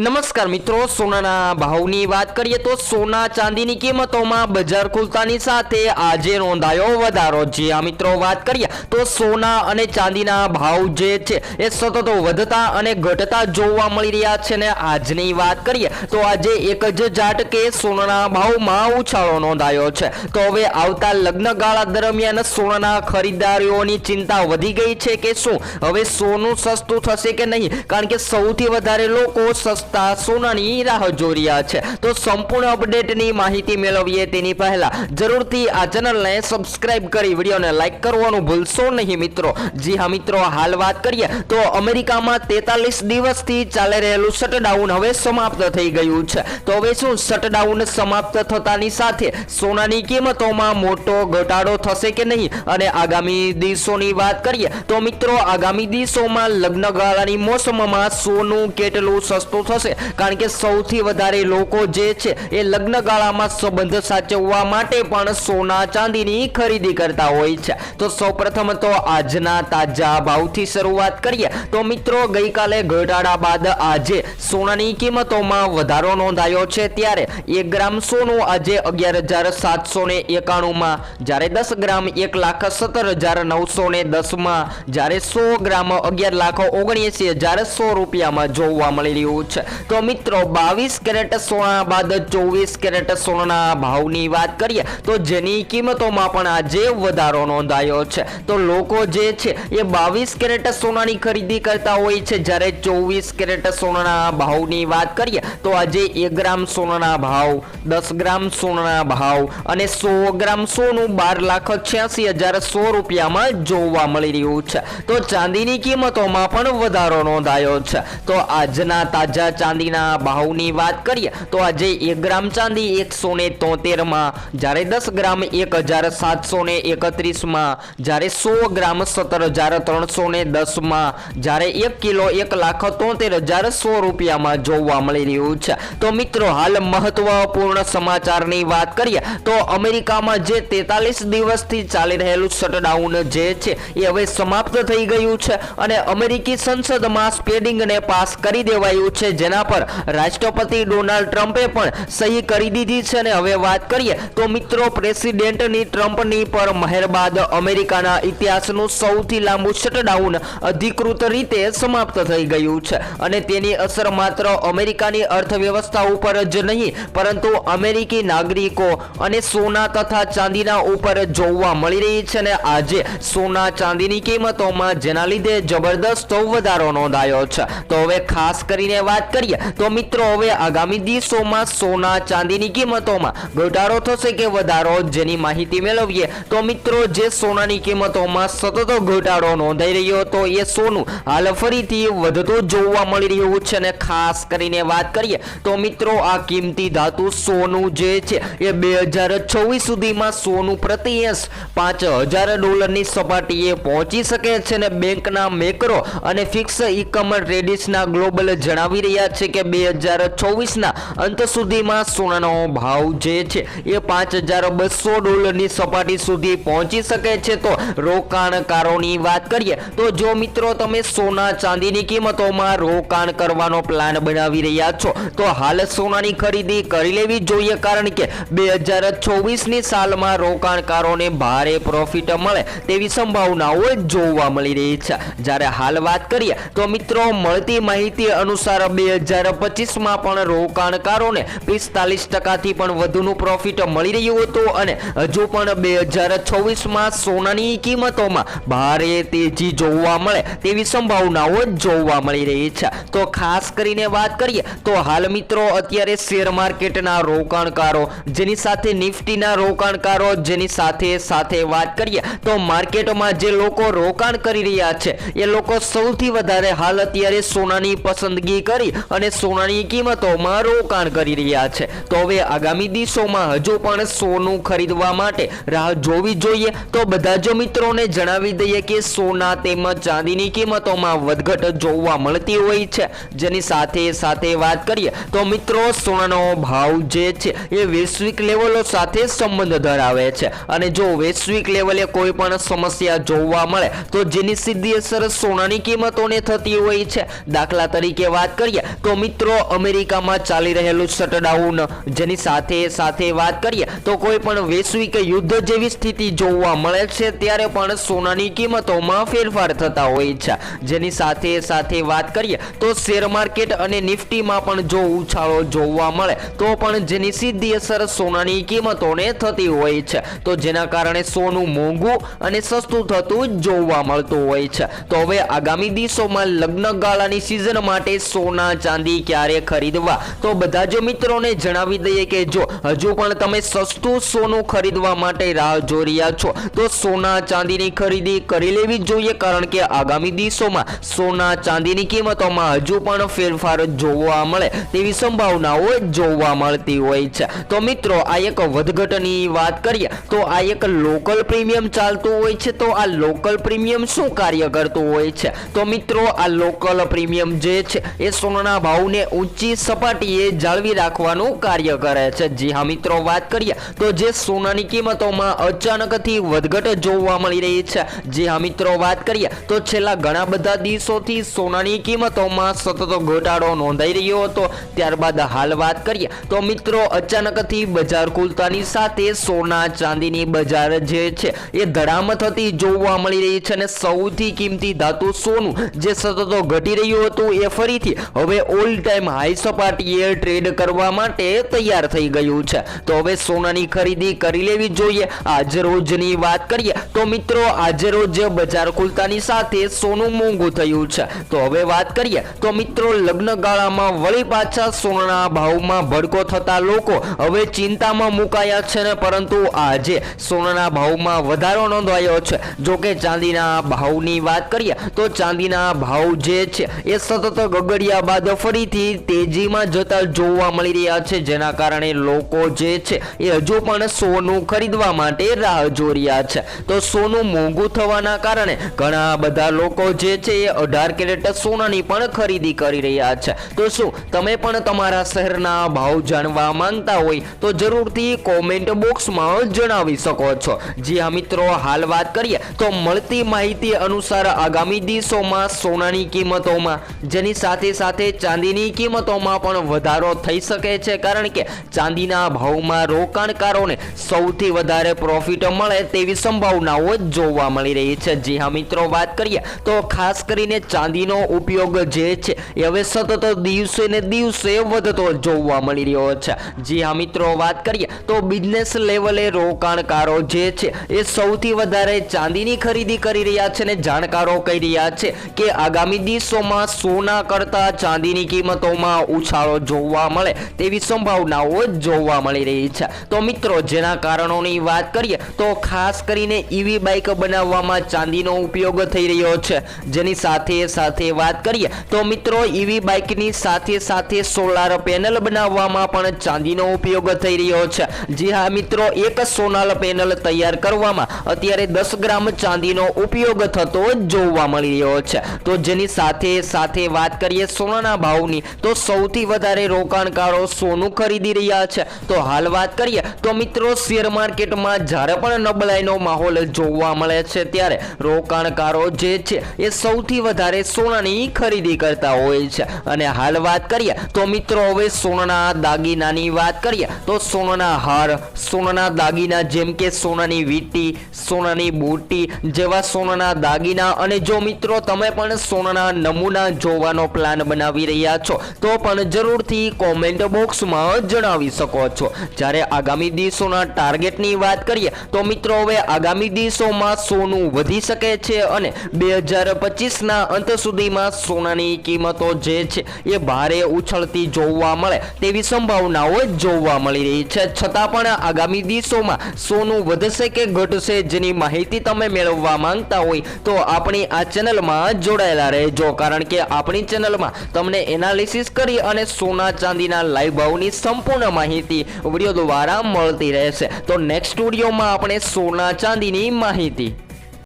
નમસ્કાર મિત્રો, સોનાના ભાવની વાત કરીએ તો સોના ચાંદીની કિંમતોમાં બજાર ખુલતાની સાથે આજે નોંધાયો વધારો. જે આ મિત્રો, વાત કરીએ તો સોના અને ચાંદીના ભાવ જે છે એ સતત વધતા અને ઘટતા જોવા મળી રહ્યા છે ને આજની વાત કરીએ તો આજે એક જ ઝાટકે સોનાના ભાવમાં ઉછાળો નોંધાયો છે. તો હવે આવતા લગ્ન ગાળા દરમિયાન સોનાના ખરીદદારીઓની ચિંતા વધી ગઈ છે કે શું? હવે સોનું સસ્તું થશે કે નહીં? કારણ કે સૌથી વધારે લોકો સસ્તા સોનાની રાહ જોઈ રહ્યા છે. તો સંપૂર્ણ અપડેટની માહિતી મેળવીએ તેની પહેલા જરૂરથી આ ચેનલને સબસ્ક્રાઇબ કરી વિડીયોને લાઇક કરવાનું ભૂલશો નહીં મિત્રો. જી હા મિત્રો, હાલ વાત કરીએ તો અમેરિકામાં તેતાલીસ દિવસથી ચાલી રહેલું શટડાઉન હવે સમાપ્ત થઈ ગયું છે. તો હવે શું શટડાઉન સમાપ્ત થતાની સાથે સોનાની કિંમતોમાં મોટો ઘટાડો થશે કે નહીં? અને આગામી દિવસોની વાત કરીએ તો મિત્રો, આગામી દિવસોમાં લગ્નગાળાની મોસમમાં સોનું કેટલું સસ્તું થશે? કારણ કે સૌથી વધારે લોકો જે છે એ લગ્ન ગાળામાં સંબંધ સાચવવા માટે પણ સોના ચાંદીની ખરીદી કરતા હોય છે. તો સૌપ્રથમ તો આજના તાજા ભાવથી શરૂઆત કરીએ. તો મિત્રો, ગઈકાલે ઘટાડા બાદ આજે સોનાની કિંમતોમાં વધારો નોંધાયો છે. ત્યારે એક ગ્રામ સોનું આજે અગિયાર હજાર સાતસો ને એકાણુંમાં, જ્યારે દસ ગ્રામ એક લાખ સત્તર હજાર નવસો ને દસમાં, જ્યારે સો ગ્રામ અગિયાર લાખ ઓગણએંસી હજાર સો રૂપિયામાં જોવા મળી રહ્યું છે. તો મિત્રો, બાવીસ કેરેટ સોના બાદ ચોવીસ કેરેટ સોનાના ભાવની વાત કરીએ, તો જેની કિંમતોમાં પણ આજે વધારો નોંધાયો છે. તો લોકો જે છે, એ બાવીસ કેરેટ સોનાની ખરીદી કરતા હોય છે. જ્યારે ચોવીસ કેરેટ સોનાના ભાવની વાત કરીએ, તો આજે એક ગ્રામ સોનાના ભાવ, દસ ગ્રામ સોનાના ભાવ અને સો ગ્રામ સોનું બાર લાખ છ્યાસી હજાર સો રૂપિયામાં જોવા મળી રહ્યું છે. તો ચાંદીની કિંમતોમાં પણ વધારો નોંધાયો છે. તો આજના તાજા ચાંદીના ભાવની વાત કરીએ, તો આજે એક ગ્રામ ચાંદી એકસો ને તોતેરમાં, જ્યારે દસ ગ્રામ એક હજાર સાતસો ને એકત્રીસમાં, જ્યારે સો ગ્રામ સત્તર હજાર ત્રણસો ને દસમાં, જ્યારે એક કિલો એક લાખ તોતેર હજાર સો રૂપિયામાં જોવા મળી રહ્યું છે. તો મિત્રો, હાલ મહત્વપૂર્ણ સમાચારની વાત કરીએ, તો અમેરિકામાં જે તેતાલીસ દિવસથી ચાલી રહેલું શટડાઉન જે છે, એ હવે સમાપ્ત થઈ ગયું છે અને અમેરિકી સંસદમાં સ્પેડિંગને પાસ કરી દેવાયું છે. જેના પર રાષ્ટ્રપતિ ડોનાલ્ડ ટ્રમ્પે પણ સહી કરી દીધી છે અને હવે વાત કરીએ તો મિત્રો પ્રેસિડેન્ટની ટ્રમ્પની પર મહેર બાદ અમેરિકાના ઇતિહાસનું સૌથી લાંબુ શટડાઉન અધિકૃત રીતે સમાપ્ત થઈ ગયું છે. અને તેની અસર માત્ર અમેરિકાની અર્થવ્યવસ્થા ઉપર જ નહીં, પરંતુ અમેરિકી નાગરિકો અને સોના તથા ચાંદીના ઉપર જોવા મળી રહી છે અને આજે સોના ચાંદીની કિંમતોમાં જેના લીધે જબરદસ્ત વધારો નોંધાયો છે. તો હવે ખાસ કરીને વાત કરીએ. તો મિત્રો, હવે આગામી દિવસોમાં સોના ચાંદીની કિંમતોમાં ઘટાડો થશે કે વધારો જેની માહિતી મેળવીએ. તો મિત્રો, જે સોનાની કિંમતોમાં સતત ઘટાડો નોંધાઈ રહ્યો હતો, એ સોનું હાલ ફરીથી વધતું જોવા મળી રહ્યું છે અને ખાસ કરીને વાત કરીએ તો મિત્રો, આ કિંમતી ધાતુ સોનું જે છે, એ બે હજાર છવ્વીસ સુધીમાં સોનું પ્રતિ એસ પાંચ હજાર ડોલરની સપાટીએ પહોંચી શકે છે અને બેંકના મેકરો અને ફિક્સ ઇકમ ટ્રેડિસના ગ્લોબલ જણાવી રહ્યા છે કે બે હજાર ચોવીસના અંત સુધીમાં સોનાનો ભાવ જે છે એ પાંચ હજાર બસો ડોલરની સપાટી સુધી પહોંચી શકે છે. તો રોકાણકારોની વાત કરીએ તો જો મિત્રો તમે સોના ચાંદીની કિંમતોમાં રોકાણ કરવાનો પ્લાન બનાવી રહ્યા છો, તો હાલ સોનાની ખરીદી કરી લેવી જોઈએ કારણ કે બે હજાર ચોવીસની સાલમાં રોકાણકારોને ભારે પ્રોફિટ મળે તેવી સંભાવનાઓ જોવા મળી રહી છે. જ્યારે હાલ વાત કરીએ તો મિત્રો મળતી માહિતી અનુસાર બે હજાર પચીસમાં પણ રોકાણકારોને પિસ્તાલીસ ટકાથી પણ વધુનું પ્રોફિટ મળી રહ્યું હતું અને હજુ પણ બે હજાર છવ્વીસમાં સોનાની કિંમતોમાં ભારે તેજી જોવા મળે તેવી સંભાવનાઓ જોવા મળી રહી છે. તો ખાસ કરીને વાત કરીએ તો હાલ મિત્રો અત્યારે શેર માર્કેટના રોકાણકારો જેની સાથે નિફ્ટીના રોકાણકારો જેની સાથે સાથે વાત કરીએ તો માર્કેટમાં જે લોકો રોકાણ કરી રહ્યા છે એ લોકો સૌથી વધારે હાલ અત્યારે સોનાની પસંદગી કરી અને સોનાની કિંમતોમાં રોકાણ કરી રહ્યા છે. તો હવે આગામી દિવસોમાં હજુ પણ સોનું ખરીદવા માટે રાહ જોવી જોઈએ. તો બધા જ મિત્રોને જણાવી દઈએ કે સોના તેમજ ચાંદીની કિંમતોમાં વધઘટ જોવા મળતી હોય છે. જેની સાથે સાથે વાત કરીએ તો મિત્રો, સોનાનો ભાવ જે છે એ વૈશ્વિક લેવલો સાથે સંબંધ ધરાવે છે. અને જો વૈશ્વિક લેવલે કોઈ પણ સમસ્યા જોવા મળે, તો જેની સીધી અસર સોનાની કિંમતોને થતી હોય છે. દાખલા તરીકે વાત કરીએ તો મિત્રો, અમેરિકામાં ચાલી રહેલું શટડાઉન જેની સાથે સાથે વાત કરીએ, તો કોઈ પણ વૈશ્વિક યુદ્ધ જેવી સ્થિતિ જોવા મળે છે, ત્યારે પણ સોનાની કિંમતોમાં ફેરફાર થતા હોય છે. જેની સાથે સાથે વાત કરીએ, તો શેર માર્કેટ અને નિફ્ટીમાં પણ જો ઉછાળો જોવા મળે, તો પણ જેની સીધી અસર સોનાની કિંમતોને થતી હોય છે. તો જેના કારણે સોનું મોંઘું અને સસ્તું થતું જોવા મળતું હોય છે. તો હવે આગામી દિવસોમાં લગ્ન ગાળાની સિઝન માટે સોના ચાંદી ક્યારે ખરીદવા? તો બધા જ મિત્રોને જણાવી દઈએ કે જો હજુ પણ તમે સસ્તું સોનું ખરીદવા માટે રાહ જોઈ રહ્યા છો, તો સોના ચાંદીની ખરીદી કરી લેવી જોઈએ, કારણ કે આગામી દિવસોમાં સોના ચાંદીની કિંમતોમાં હજુ પણ ફેરફાર જોવા મળે તેવી સંભાવનાઓ જોવા મળતી હોય છે. તો મિત્રો, આ એક વધઘટની વાત કરીએ, તો આ એક લોકલ પ્રીમિયમ ચાલતું હોય છે, તો આ લોકલ પ્રીમિયમ શું કાર્ય કરતું હોય છે? તો મિત્રો, આ લોકલ પ્રીમિયમ જે છે, એ સોનાના ભાવને ઊંચી સપાટીએ જાળવી રાખવાનું કાર્ય કરે છે. જી હા મિત્રો, વાત કરીએ તો જે સોનાની કિંમતોમાં અચાનકથી વધઘટ જોવા મળી રહી છે. જી હા મિત્રો, વાત કરીએ તો છેલ્લા ઘણા બધા દિવસોથી સોનાની કિંમતોમાં સતત ઘટાડો નોંધાઈ રહ્યો હતો. ત્યારબાદ હાલ વાત કરીએ તો મિત્રો, અચાનકથી બજાર ખુલતાની સાથે સોના ચાંદીની બજાર જે છે એ ધડામ થતી જોવા મળી રહી છે અને સૌથી કિંમતી ધાતુ સોનું જે સતત ઘટી રહ્યું હતું એ ફરીથી હવે ઓલ ટાઈમ હાઈ સપાટીએ ટ્રેડ કરવા માટે તૈયાર થઈ ગયું છે. તો હવે સોનાની ખરીદી કરી લેવી જોઈએ. આજ રોજની વાત કરીએ તો મિત્રો આજે રોજ બજાર ખુલતાની સાથે સોનું મોંઘું થયું છે. તો હવે વાત કરીએ તો મિત્રો લગ્ન ગાળામાં વળી પાછા સોનાના ભાવમાં ભડકો થતા લોકો હવે ચિંતામાં મુકાયા છે ને પરંતુ આજે સોનાના ભાવમાં વધારો નોંધાયો છે. જો કે ચાંદીના ભાવની વાત કરીએ તો ચાંદીના ભાવ જે છે એ સતત ગગડિયા બાદ ફરીથી તેજીમાં જતા જોવા મળી રહ્યા છે, જેના કારણે લોકો જે છે એ હજુ પણ સોનું ખરીદવા માટે રાહ જોઈ રહ્યા છે. તો સોનું મોંઘું થવાના કારણે ઘણા બધા લોકો જે છે એ અઢાર કેરેટ સોનાની પણ ખરીદી કરી રહ્યા છે. તો શું તમે પણ તમારા શહેરના ભાવ જાણવા માંગતા હોય તો જરૂરથી કોમેન્ટ બોક્સમાં જણાવી શકો છો. જી હા, મિત્રો, હાલ વાત કરીએ તો મળતી માહિતી અનુસાર આગામી દિવસોમાં સોનાની કિંમતોમાં જેની સાથે સાથે ચાંદીની કિંમતોમાં પણ વધારો થઈ શકે છે, કારણ કે ચાંદીના ભાવમાં રોકાણકારોને સૌથી વધારે પ્રોફિટ મળે તેવી સંભાવનાઓ જોવા મળી રહી છે. જી હા, મિત્રો, વાત કરીએ તો ખાસ કરીને ચાંદીનો ઉપયોગ જે છે એ હવે સતત દિવસે ને દિવસે વધતો જોવા મળી રહ્યો છે. જી હા, મિત્રો, વાત કરીએ તો બિઝનેસ લેવલે રોકાણકારો જે છે એ સૌથી વધારે ચાંદીની ખરીદી કરી રહ્યા છે ને જાણકારો કહી રહ્યા છે કે આગામી દિવસોમાં સોના કરતા ચાંદીની કિંમતોમાં ઉછાળો જોવા મળે તેવી સંભાવનાઓ જોવા મળી રહી છે. તો મિત્રો, જેના કારણોની વાત કરીએ, તો ખાસ કરીને ઈવી બાઇક બનાવવામાં ચાંદીનો ઉપયોગ થઈ રહ્યો છે. જેની સાથે સાથે વાત કરીએ, તો મિત્રો ઈવી બાઇકની સાથે સાથે સોલાર પેનલ બનાવવામાં પણ ચાંદીનો ઉપયોગ થઈ રહ્યો છે. જી હા, મિત્રો, એક સોનાલ પેનલ તૈયાર કરવામાં અત્યારે દસ ગ્રામ ચાંદીનો ઉપયોગ થતો જોવા મળી રહ્યો છે. તો જેની સાથે સાથે વાત કરીએ, સોનાના ભાવની તો સૌથી વધારે રોકાણકારો સોનું ખરીદી રહ્યા છે. તો હાલ વાત કરીએ તો મિત્રો શેર માર્કેટમાં જ્યારે પણ નબળાઈનો માહોલ જોવા મળે છે ત્યારે રોકાણકારો જે છે એ સૌથી વધારે સોનાની ખરીદી કરતા હોય છે. અને હાલ વાત કરીએ તો મિત્રો હવે સોનાના દાગીનાની વાત કરીએ તો સોનાના હાર, સોનાના દાગીના જેમ કે સોનાની વીંટી, સોનાની બુટી જેવા સોનાના દાગીના અને જો મિત્રો તમે પણ સોનાના નમૂના જોવાનો પ્લાન બનાવી રહ્યા છો, તો પણ જરૂરથી કોમેન્ટ બોક્સમાં જણાવી શકો છો. જ્યારે આગામી દિવસોના ટાર્ગેટની વાત કરીએ, તો મિત્રો હવે આગામી દિવસોમાં સોનું વધી શકે છે અને બે હજાર પચીસના અંત સુધીમાં સોનાની કિંમતો જે છે, એ ભારે ઉછળતી જોવા મળે તેવી સંભાવનાઓ જોવા મળી રહી છે. છતાં પણ આગામી દિવસોમાં સોનું વધશે કે ઘટશે જેની માહિતી તમે મેળવવા માંગતા હોય, તો આપણી આ ચેનલમાં જોડાયેલા રહેજો. કારણ કે આપણી ચેનલમાં તમને એનાલિસિસ કરી અને સોના ચાંદીના લાઈવ ભાવની સંપૂર્ણ માહિતી વીડિયો દ્વારા મળતી રહેશે. તો નેક્સ્ટ વિડીયોમાં આપણે સોના ચાંદીની માહિતી.